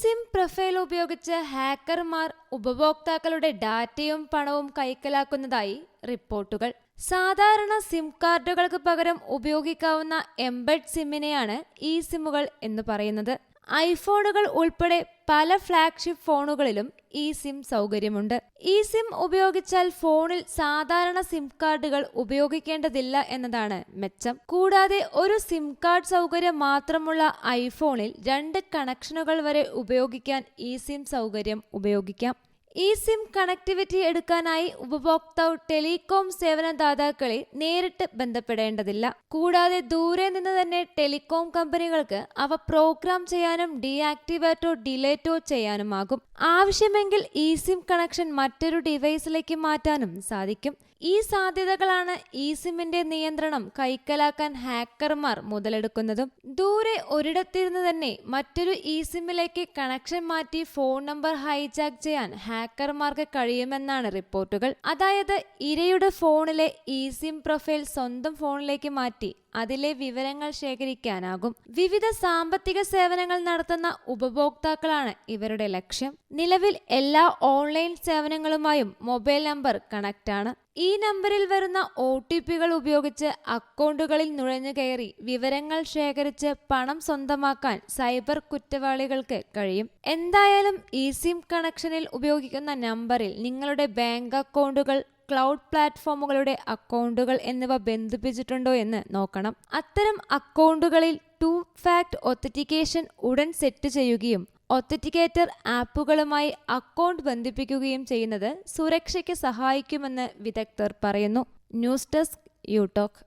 SIM profile ഉപയോഗിച്ച് ഹാക്കർമാർ ഉപഭോക്താക്കളുടെ ഡാറ്റയും പണവും കൈക്കലാക്കുന്നതായി റിപ്പോർട്ടുകൾ. സാധാരണ സിം കാർഡുകൾക്ക് പകരം ഉപയോഗിക്കാവുന്ന എംബഡ് സിമ്മിനെയാണ് ഈ സിമ്മുകൾ എന്ന് പറയുന്നത്. ഐഫോണുകൾ ഉൾപ്പെടെ പല ഫ്ലാഗ്ഷിപ്പ് ഫോണുകളിലും ഈ സിം സൗകര്യമുണ്ട്. ഈ സിം ഉപയോഗിച്ചാൽ ഫോണിൽ സാധാരണ സിം കാർഡുകൾ ഉപയോഗിക്കേണ്ടതില്ല എന്നതാണ് മെച്ചം. കൂടാതെ ഒരു സിം കാർഡ് സൗകര്യം മാത്രമുള്ള ഐഫോണിൽ രണ്ട് കണക്ഷനുകൾ വരെ ഉപയോഗിക്കാൻ ഈ സിം സൗകര്യം ഉപയോഗിക്കാം. ഈ സിം കണക്ടിവിറ്റി എടുക്കാനായി ഉപഭോക്താവ് ടെലികോം സേവന ദാതാക്കളെ നേരിട്ട് ബന്ധപ്പെടേണ്ടതില്ല. കൂടാതെ ദൂരെ നിന്ന് തന്നെ ടെലികോം കമ്പനികൾക്ക് അവ പ്രോഗ്രാം ചെയ്യാനും ഡീആക്ടിവേറ്റോ ഡിലേറ്റോ ചെയ്യാനുമാകും. ആവശ്യമെങ്കിൽ ഇ സിം കണക്ഷൻ മറ്റൊരു ഡിവൈസിലേക്ക് മാറ്റാനും സാധിക്കും. ഈ സാധ്യതകളാണ് ഇ സിമ്മിന്റെ നിയന്ത്രണം കൈക്കലാക്കാൻ ഹാക്കർമാർ മുതലെടുക്കുന്നതും. ദൂരെ ഒരിടത്തിരുന്ന് തന്നെ മറ്റൊരു ഇ സിമ്മിലേക്ക് കണക്ഷൻ മാറ്റി ഫോൺ നമ്പർ ഹൈജാക്ക് ചെയ്യാൻ ഹാക്കർമാർക്ക് കഴിയുമെന്നാണ് റിപ്പോർട്ടുകൾ. അതായത് ഇരയുടെ ഫോണിലെ ഇ സിം പ്രൊഫൈൽ സ്വന്തം ഫോണിലേക്ക് മാറ്റി അതിലെ വിവരങ്ങൾ ശേഖരിക്കാനാകും. വിവിധ സാമ്പത്തിക സേവനങ്ങൾ നടത്തുന്ന ഉപഭോക്താക്കളാണ് ഇവരുടെ ലക്ഷ്യം. നിലവിൽ എല്ലാ ഓൺലൈൻ സേവനങ്ങളുമായും മൊബൈൽ നമ്പർ കണക്റ്റാണ്. ഈ നമ്പറിൽ വരുന്ന ഒ ടി പികൾ ഉപയോഗിച്ച് അക്കൗണ്ടുകളിൽ നുഴഞ്ഞു കയറി വിവരങ്ങൾ ശേഖരിച്ച് പണം സ്വന്തമാക്കാൻ സൈബർ കുറ്റവാളികൾക്ക് കഴിയും. എന്തായാലും ഈ സിം കണക്ഷനിൽ ഉപയോഗിക്കുന്ന നമ്പറിൽ നിങ്ങളുടെ ബാങ്ക് അക്കൗണ്ടുകൾ ക്ലൗഡ് പ്ലാറ്റ്ഫോമുകളുടെ അക്കൗണ്ടുകൾ എന്നിവ ബന്ധിപ്പിച്ചിട്ടുണ്ടോ എന്ന് നോക്കണം. അത്തരം അക്കൗണ്ടുകളിൽ ടു ഫാക്ട് ഒത്തറ്റിക്കേഷൻ ഉടൻ സെറ്റ് ചെയ്യുകയും ഒത്തറ്റിക്കേറ്റർ ആപ്പുകളുമായി അക്കൗണ്ട് ബന്ധിപ്പിക്കുകയും ചെയ്യുന്നത് സുരക്ഷയ്ക്ക് സഹായിക്കുമെന്ന് വിദഗ്ധർ പറയുന്നു. News desk യൂടോക്ക്